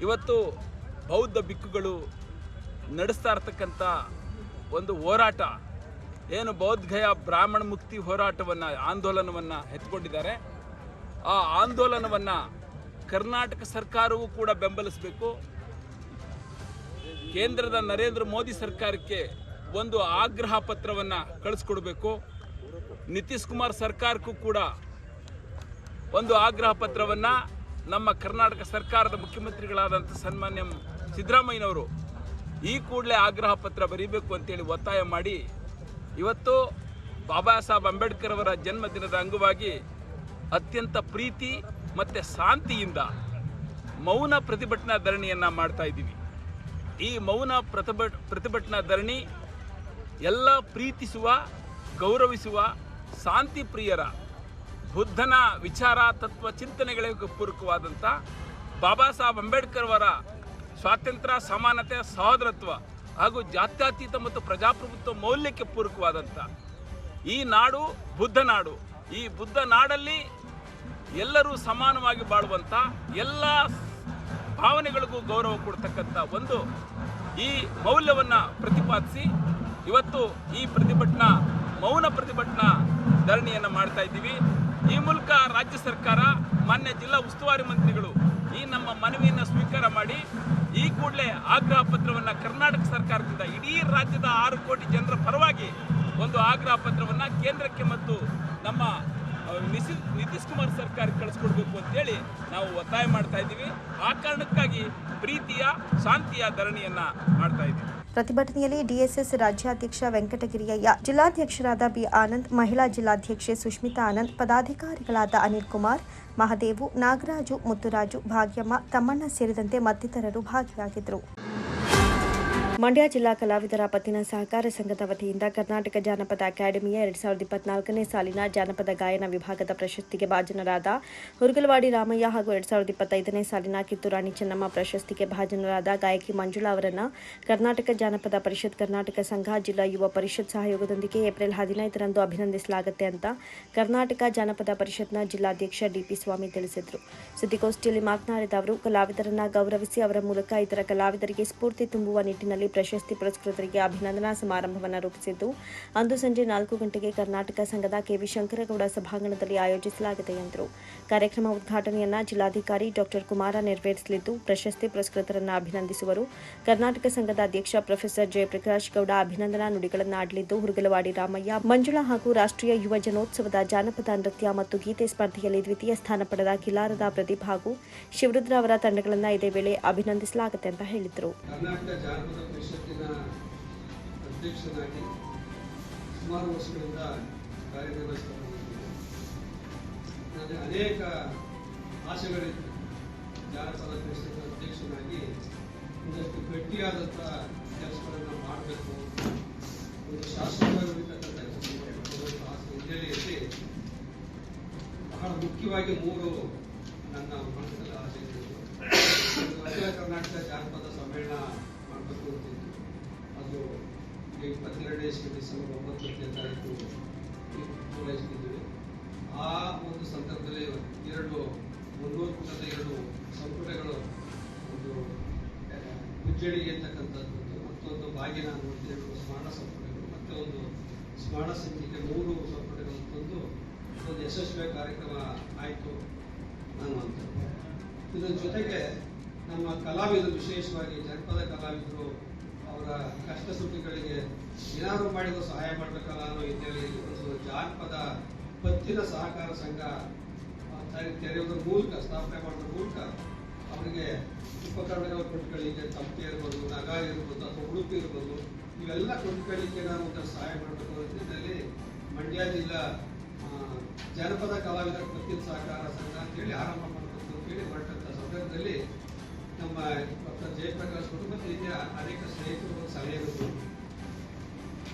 ಇವತ್ತು ಬೌದ್ಧ ಬಿಕ್ಕುಗಳು ನಡೆಸ್ತಾ ಇರ್ತಕ್ಕಂಥ ಒಂದು ಹೋರಾಟ, ಏನು ಬೌದ್ಧಗಯ ಬ್ರಾಹ್ಮಣ ಮುಕ್ತಿ ಹೋರಾಟವನ್ನು, ಆಂದೋಲನವನ್ನು ಎತ್ಕೊಂಡಿದ್ದಾರೆ. ಆ ಆಂದೋಲನವನ್ನು ಕರ್ನಾಟಕ ಸರ್ಕಾರವೂ ಕೂಡ ಬೆಂಬಲಿಸಬೇಕು. ಕೇಂದ್ರದ ನರೇಂದ್ರ ಮೋದಿ ಸರ್ಕಾರಕ್ಕೆ ಒಂದು ಆಗ್ರಹ ಪತ್ರವನ್ನು ಕಳಿಸ್ಕೊಡ್ಬೇಕು. ನಿತೀಶ್ ಕುಮಾರ್ ಸರ್ಕಾರಕ್ಕೂ ಕೂಡ ಒಂದು ಆಗ್ರಹ ಪತ್ರವನ್ನು ನಮ್ಮ ಕರ್ನಾಟಕ ಸರ್ಕಾರದ ಮುಖ್ಯಮಂತ್ರಿಗಳಾದಂಥ ಸನ್ಮಾನ್ಯ ಸಿದ್ದರಾಮಯ್ಯನವರು ಈ ಕೂಡಲೇ ಆಗ್ರಹ ಪತ್ರ ಬರೀಬೇಕು ಅಂತೇಳಿ ಒತ್ತಾಯ ಮಾಡಿ ಇವತ್ತು ಬಾಬಾ ಸಾಹೇಬ್ ಅಂಬೇಡ್ಕರ್ ಅವರ ಜನ್ಮದಿನದ ಅಂಗವಾಗಿ ಅತ್ಯಂತ ಪ್ರೀತಿ ಮತ್ತು ಶಾಂತಿಯಿಂದ ಮೌನ ಪ್ರತಿಭಟನಾ ಧರಣಿಯನ್ನು ಮಾಡ್ತಾ ಇದ್ದೀವಿ. ಈ ಮೌನ ಪ್ರತಿಭ, ಪ್ರತಿಭಟನಾ ಧರಣಿ ಎಲ್ಲ ಪ್ರೀತಿಸುವ, ಗೌರವಿಸುವ ಶಾಂತಿ ಪ್ರಿಯರ ಬುದ್ಧನ ವಿಚಾರ, ತತ್ವ, ಚಿಂತನೆಗಳಿಗೆ ಪೂರಕವಾದಂಥ ಬಾಬಾ ಸಾಹೇಬ್ ಅಂಬೇಡ್ಕರ್ ಅವರ ಸ್ವಾತಂತ್ರ್ಯ, ಸಮಾನತೆ, ಸಹೋದರತ್ವ ಹಾಗೂ ಜಾತ್ಯತೀತ ಮತ್ತು ಪ್ರಜಾಪ್ರಭುತ್ವ ಮೌಲ್ಯಕ್ಕೆ ಪೂರಕವಾದಂಥ ಈ ನಾಡು ಬುದ್ಧ ನಾಡು. ಈ ಬುದ್ಧ ನಾಡಲ್ಲಿ ಎಲ್ಲರೂ ಸಮಾನವಾಗಿ ಬಾಳುವಂಥ ಎಲ್ಲ ಭಾವನೆಗಳಿಗೂ ಗೌರವ ಕೊಡ್ತಕ್ಕಂಥ ಒಂದು ಈ ಮೌಲ್ಯವನ್ನು ಪ್ರತಿಪಾದಿಸಿ ಇವತ್ತು ಈ ಪ್ರತಿಭಟನಾ, ಮೌನ ಪ್ರತಿಭಟನಾ ಧರಣಿಯನ್ನು ಮಾಡ್ತಾ ಇದ್ದೀವಿ. ಈ ಮೂಲಕ ರಾಜ್ಯ ಸರ್ಕಾರ, ಮಾನ್ಯ ಜಿಲ್ಲಾ ಉಸ್ತುವಾರಿ ಮಂತ್ರಿಗಳು ಈ ನಮ್ಮ ಮನವಿಯನ್ನು ಸ್ವೀಕಾರ ಮಾಡಿ ಈ ಕೂಡಲೇ ಆಗ್ರಹ ಪತ್ರವನ್ನು ಕರ್ನಾಟಕ ಸರ್ಕಾರದಿಂದ ಇಡೀ ರಾಜ್ಯದ ಆರು ಕೋಟಿ ಜನರ ಪರವಾಗಿ ಒಂದು ಆಗ್ರಹ ಪತ್ರವನ್ನು ಕೇಂದ್ರಕ್ಕೆ ಮತ್ತು ನಮ್ಮ ನಿಸಿ ನಿತೀಶ್ ಕುಮಾರ್ ಸರ್ಕಾರಕ್ಕೆ ಕಳಿಸ್ಕೊಡ್ಬೇಕು ಅಂತೇಳಿ ನಾವು ಒತ್ತಾಯ ಮಾಡ್ತಾ ಇದ್ದೀವಿ. ಆ ಕಾರಣಕ್ಕಾಗಿ ಪ್ರೀತಿಯ, ಶಾಂತಿಯ ಧರಣಿಯನ್ನ ಮಾಡ್ತಾ ಇದ್ದೀವಿ. ಪ್ರತಿಭಟನೆಯಲ್ಲಿ ಡಿಎಸ್ಎಸ್ ರಾಜ್ಯಾಧ್ಯಕ್ಷ ವೆಂಕಟಗಿರಿಯಯ್ಯ, ಜಿಲ್ಲಾಧ್ಯಕ್ಷರಾದ ಬಿ ಆನಂದ್, ಮಹಿಳಾ ಜಿಲ್ಲಾಧ್ಯಕ್ಷೆ ಸುಷ್ಮಿತಾ ಆನಂದ್, ಪದಾಧಿಕಾರಿಗಳಾದ ಅನಿಲ್ ಕುಮಾರ್, ಮಹದೇವು ನಾಗರಾಜು, ಮುತ್ತುರಾಜು, ಭಾಗ್ಯಮ್ಮ, ತಮ್ಮಣ್ಣ ಸೇರಿದಂತೆ ಮತ್ತಿತರರು ಭಾಗಿಯಾಗಿದ್ದರು. ಮಂಡ್ಯ ಜಿಲ್ಲಾ ಕಲಾವಿದರ ಪತ್ತಿನ ಸಹಕಾರ ಸಂಘದ ವತಿಯಿಂದ ಕರ್ನಾಟಕ ಜಾನಪದ ಅಕಾಡೆಮಿಯ ಎರಡ್ ಸಾವಿರದ ಇಪ್ಪತ್ನಾಲ್ಕನೇ ಸಾಲಿನ ಜಾನಪದ ಗಾಯನ ವಿಭಾಗದ ಪ್ರಶಸ್ತಿಗೆ ಭಾಜನರಾದ ಹುರುಗಲವಾಡಿ ರಾಮಯ್ಯ ಹಾಗೂ ಎರಡ್ ಸಾವಿರದ ಇಪ್ಪತ್ತೈದನೇ ಸಾಲಿನ ಕಿತ್ತೂರಾಣಿ ಚೆನ್ನಮ್ಮ ಪ್ರಶಸ್ತಿಗೆ ಭಾಜನರಾದ ಗಾಯಕಿ ಮಂಜುಳಾ ಅವರನ್ನು ಕರ್ನಾಟಕ ಜಾನಪದ ಪರಿಷತ್ ಕರ್ನಾಟಕ ಸಂಘ ಜಿಲ್ಲಾ ಯುವ ಪರಿಷತ್ ಸಹಯೋಗದೊಂದಿಗೆ ಏಪ್ರಿಲ್ ಹದಿನೈದರಂದು ಅಭಿನಂದಿಸಲಾಗುತ್ತೆ ಅಂತ ಕರ್ನಾಟಕ ಜಾನಪದ ಪರಿಷತ್ನ ಜಿಲ್ಲಾಧ್ಯಕ್ಷ ಡಿಪಿ ಸ್ವಾಮಿ ತಿಳಿಸಿದರು. ಸುದ್ದಿಗೋಷ್ಠಿಯಲ್ಲಿ ಮಾತನಾಡಿದ ಅವರು, ಕಲಾವಿದರನ್ನ ಗೌರವಿಸಿ ಅವರ ಮೂಲಕ ಇತರ ಕಲಾವಿದರಿಗೆ ಸ್ಫೂರ್ತಿ ತುಂಬುವ ನಿಟ್ಟಿನಲ್ಲಿ ಪ್ರಶಸ್ತಿ ಪುರಸ್ಕೃತರಿಗೆ ಅಭಿನಂದನಾ ಸಮಾರಂಭವನ್ನು ರೂಪಿಸಿದ್ದು, ಅಂದು ಸಂಜೆ ನಾಲ್ಕು ಗಂಟೆಗೆ ಕರ್ನಾಟಕ ಸಂಘದ ಕೆವಿ ಶಂಕರಗೌಡ ಸಭಾಂಗಣದಲ್ಲಿ ಆಯೋಜಿಸಲಾಗಿದೆ ಎಂದರು. ಕಾರ್ಯಕ್ರಮ ಉದ್ಘಾಟನೆಯನ್ನ ಜಿಲ್ಲಾಧಿಕಾರಿ ಡಾಕ್ಟರ್ ಕುಮಾರ ನೆರವೇರಿಸಲಿದ್ದು, ಪ್ರಶಸ್ತಿ ಪುರಸ್ಕೃತರನ್ನು ಅಭಿನಂದಿಸುವರು ಕರ್ನಾಟಕ ಸಂಘದ ಅಧ್ಯಕ್ಷ ಪ್ರೊಫೆಸರ್ ಜಯಪ್ರಕಾಶ್ ಗೌಡ. ಅಭಿನಂದನಾ ನುಡಿಗಳನ್ನು ಆಡಲಿದ್ದು, ಹುರುಗಲವಾಡಿ ರಾಮಯ್ಯ, ಮಂಜುಳಾ ಹಾಗೂ ರಾಷ್ಟ್ರೀಯ ಯುವ ಜನೋತ್ಸವದ ಜಾನಪದ ನೃತ್ಯ ಮತ್ತು ಗೀತೆ ಸ್ಪರ್ಧೆಯಲ್ಲಿ ದ್ವಿತೀಯ ಸ್ಥಾನ ಪಡೆದ ಕಿಲಾರದ ಪ್ರದೀಪ್ ಹಾಗೂ ಶಿವರುದ್ರ ಅವರ ತಂಡಗಳನ್ನು ಇದೇ ವೇಳೆ ಅಭಿನಂದಿಸಲಾಗುತ್ತೆ ಅಂತ ಹೇಳಿದರು. ಪರಿಷತ್ತಿನ ಅಧ್ಯಕ್ಷನಾಗಿ ಸುಮಾರು ವರ್ಷಗಳಿಂದ ಕಾರ್ಯನಿರ್ವಹಿಸ್ತಾ ಬಂದಿದ್ದೀನಿ. ನನಗೆ ಅನೇಕ ಆಸೆಗಳಿತ್ತು ಜಾನಪದ ಪರಿಷತ್ತಿನ ಅಧ್ಯಕ್ಷನಾಗಿ ಒಂದಷ್ಟು ಗಟ್ಟಿಯಾದಂಥ ಕೆಲಸಗಳನ್ನು ಮಾಡಬೇಕು. ಒಂದು ಆಸೆ ಹಿನ್ನೆಲೆಯಲ್ಲಿ ಬಹಳ ಮುಖ್ಯವಾಗಿ ಮೂರು ನನ್ನ ಮನಸ್ಸಲ್ಲಿ ಆಸೆ ಇತ್ತು ಕರ್ನಾಟಕ ಜಾನಪದ ಸಮ್ಮೇಳನ ಅಂತಿತ್ತು ಅದು ಇಪ್ಪತ್ತೆರಡನೇ ಇಸ್ವಿ ಡಿಸೆಂಬರ್ ಒಂಬತ್ತನೇ ತಾರೀಕು ಪೂರೈಸುತ್ತಿದ್ದೇವೆ ಆ ಒಂದು ಸಂದರ್ಭದಲ್ಲಿ ಎರಡು ಮುನ್ನೂರು ಪುಟದ ಎರಡು ಸಂಪುಟಗಳು ಒಂದು ಉಜ್ಜಳಿಗೆ ಅಂತಕ್ಕಂಥದ್ದು ಮತ್ತೊಂದು ಬಾಗಿನ ಎರಡು ಸ್ಮರಣ ಸಂಪುಟಗಳು ಮತ್ತೆ ಒಂದು ಸ್ಮರಣ ಸಂಖ್ಯೆಗೆ ಮೂರು ಸಂಪುಟಗಳು ತಂದು ಒಂದು ಯಶಸ್ವಿ ಕಾರ್ಯಕ್ರಮ ಆಯಿತು ಅನ್ನುವಂಥದ್ದು ಇದರ ಜೊತೆಗೆ ನಮ್ಮ ಕಲಾವಿದರು, ವಿಶೇಷವಾಗಿ ಜನಪದ ಕಲಾವಿದರು, ಅವರ ಕಷ್ಟ ಸುಖಗಳಿಗೆ ಏನಾದರೂ ಮಾಡಿದ್ರು ಸಹಾಯ ಮಾಡಬೇಕಲ್ಲ ಅನ್ನೋ ಹಿನ್ನೆಲೆಯಲ್ಲಿ ಒಂದು ಜಾನಪದ ಪತ್ತಿನ ಸಹಕಾರ ಸಂಘ ತೆರೆಯುವುದರ ಮೂಲಕ, ಸ್ಥಾಪನೆ ಮಾಡೋದ್ರ ಮೂಲಕ ಅವರಿಗೆ ಉಪಕರಣಗಳ ಕೊಂಡ್ಕೊಳ್ಳಿಕ್ಕೆ ತಪ್ಪೆ ಇರ್ಬೋದು, ನಗ ಇರ್ಬೋದು, ಅಥವಾ ಉಡುಪಿ ಇರ್ಬೋದು, ಇವೆಲ್ಲ ಕೊಂಡ್ಕೊಳ್ಳಿಕ್ಕೆ ನಾವು ಒಂಥರ ಸಹಾಯ ಮಾಡಬೇಕು ನಿಟ್ಟಿನಲ್ಲಿ ಮಂಡ್ಯ ಜಿಲ್ಲಾ ಜನಪದ ಕಲಾವಿದರ ಪತ್ತಿನ ಸಹಕಾರ ಸಂಘ ಅಂತೇಳಿ ಆರಂಭ ಮಾಡಬೇಕು ಅಂತೇಳಿ ಹೊರಟಂಥ ಸಂದರ್ಭದಲ್ಲಿ ನಮ್ಮ ಡಾಕ್ಟರ್ ಜಯಪ್ರಕಾಶ್ ಕುಟುಂಬದ ರೀತಿಯ ಅನೇಕ ಸ್ನೇಹಿತರು ಸಲಹೆಗಳು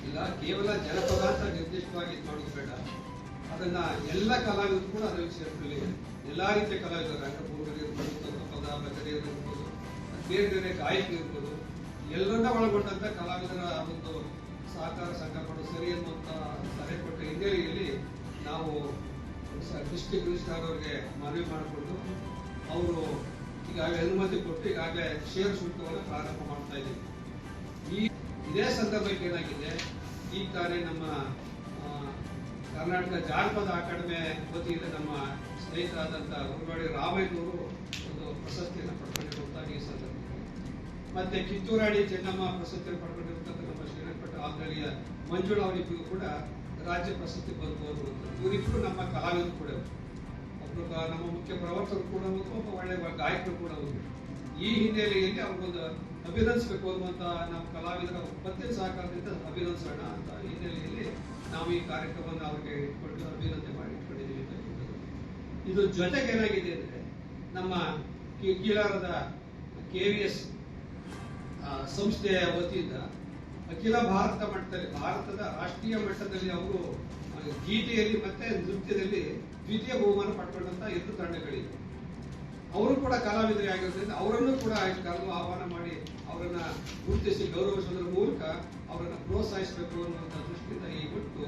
ಇಲ್ಲ, ಕೇವಲ ಜನಪದ ಅಂತ ನಿರ್ದಿಷ್ಟವಾಗಿ ಮಾಡೋದು ಬೇಡ. ಅದನ್ನ ಎಲ್ಲ ಕಲಾವಿದರು ಕೂಡ ಅದರಲ್ಲಿ ಸೇರ್ಕೊಳ್ಳಿ ಎಲ್ಲಾ ರೀತಿಯ ಕಲಾವಿದರು ರಂಗಭೂಮಿ ಇರ್ಬೋದು ಭಜನೆ ಇರ್ಬೋದು, ಬೇರೆ ಬೇರೆ ಗಾಯಕರು ಇರ್ಬೋದು, ಎಲ್ಲರನ್ನ ಒಳಗೊಂಡಂತ ಕಲಾವಿದರ ಒಂದು ಸಹಕಾರ ಸಂಘ ಸರಿ ಅನ್ನುವಂತ ಸಲಹೆ ಕೊಟ್ಟ ಹಿನ್ನೆಲೆಯಲ್ಲಿ ನಾವು ಡಿಸ್ಟ್ರಿಕ್ಟ್ ಮಿನಿಸ್ಟರ್ ಅವರಿಗೆ ಮನವಿ ಮಾಡಿಕೊಂಡು ಅವರು ಈಗಾಗಲೇ ಅನುಮತಿ ಕೊಟ್ಟು ಈಗಾಗಲೇ ಷೇರು ಶುಲ್ಕವನ್ನು ಪ್ರಾರಂಭ ಮಾಡ್ತಾ ಇದ್ದೀವಿ. ಈ ಇದೇ ಸಂದರ್ಭಕ್ಕೆ ಏನಾಗಿದೆ? ಈ ಕಾರ್ಯ ನಮ್ಮ ಕರ್ನಾಟಕ ಜಾನಪದ ಅಕಾಡೆಮಿ ವತಿಯಿಂದ ನಮ್ಮ ಸ್ನೇಹಿತರಾದಂಥ ಉರುಗಾಡಿ ರಾಮಯ್ಯನವರು ಒಂದು ಪ್ರಶಸ್ತಿಯನ್ನು ಪಡ್ಕೊಂಡಿರುವಂತಹ ಈ ಸಂದರ್ಭದಲ್ಲಿ. ಮತ್ತೆ ಕಿತ್ತೂರಾಡಿ ಚೆನ್ನಮ್ಮ ಪ್ರಶಸ್ತಿಯನ್ನು ಪಡ್ಕೊಂಡಿರ್ತಕ್ಕಂಥ ನಮ್ಮ ಶ್ರೀರಂಗಪಟ್ಟ ಆಲ್ದಳಿಯ ಮಂಜುಳಾ ಅವರಿಗೂ ಕೂಡ ರಾಜ್ಯ ಪ್ರಶಸ್ತಿ ಅವರು ಇವರಿಬ್ಬರು ನಮ್ಮ ಕಲಾವಿದರು ಕೂಡ. ನಮ್ಮ ಮುಖ್ಯ ಪ್ರವರ್ತಕರು ಕೂಡ ಒಂದು ಒಬ್ಬ ಒಳ್ಳೆಯ ಗಾಯಕರು ಕೂಡ ಒಂದು. ಈ ಹಿನ್ನೆಲೆಯಲ್ಲಿ ಅವ್ರಿಗೊಂದು ಅಭಿನಂದಿಸಬೇಕು ಅನ್ನುವಂಥ ನಮ್ಮ ಕಲಾವಿದರ ಪತ್ತೆ ಸಹಕಾರದಿಂದ ಅಭಿನಂದಿಸೋಣ ಅಂತ ಹಿನ್ನೆಲೆಯಲ್ಲಿ ನಾವು ಈ ಕಾರ್ಯಕ್ರಮವನ್ನು ಅವ್ರಿಗೆ ಇಟ್ಕೊಂಡು ಅಭಿನಂದನೆ ಮಾಡಿ ಇಟ್ಕೊಂಡಿದ್ದೀವಿ ಅಂತ ಇದು ಜೊತೆಗೆ ಏನಾಗಿದೆ ಅಂದ್ರೆ ನಮ್ಮ ಕೀಲಾರದ ಕೆ ವಿ ಎಸ್ ಸಂಸ್ಥೆಯ ವತಿಯಿಂದ ಅಖಿಲ ಭಾರತ ಮಟ್ಟದಲ್ಲಿ, ಭಾರತದ ರಾಷ್ಟ್ರೀಯ ಮಟ್ಟದಲ್ಲಿ ಅವರು ಗೀತೆಯಲ್ಲಿ ಮತ್ತೆ ನೃತ್ಯದಲ್ಲಿ ದ್ವಿತೀಯ ಬಹುಮಾನ ಪಡ್ಕೊಂಡಂತ ಎರಡು ತಂಡಗಳಿವೆ ಅವರು ಕೂಡ ಕಲಾವಿದರೇ ಆಗಿರೋದ್ರಿಂದ ಅವರನ್ನು ಕೂಡ ಕರೆದು ಆಹ್ವಾನ ಮಾಡಿ ಅವರನ್ನ ಗುರುತಿಸಿ ಗೌರವಿಸೋದ್ರ ಮೂಲಕ ಅವರನ್ನ ಪ್ರೋತ್ಸಾಹಿಸಬೇಕು ಅನ್ನುವಂಥ ದೃಷ್ಟಿಯಿಂದ ಈ ಒಟ್ಟು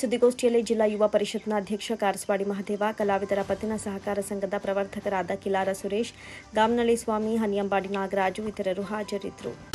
ಸುದ್ದಿಗೋಷ್ಠಿಯಲ್ಲಿ ಜಿಲ್ಲಾ ಯುವ ಪರಿಷತ್ನ ಅಧ್ಯಕ್ಷ ಕಾರಸ್ವಾಡಿ ಮಹದೇವ, ಕಲಾವಿದರ ಪತ್ತಿನ ಸಹಕಾರ ಸಂಘದ ಪ್ರವರ್ತಕರಾದ ಕಿಲಾರ ಸುರೇಶ್ ಗಾಮ್ನಳ್ಳಿ ಸ್ವಾಮಿ, ಹನಿಯಂಬಾಡಿ ನಾಗರಾಜು ಇತರರು ಹಾಜರಿದ್ದರು.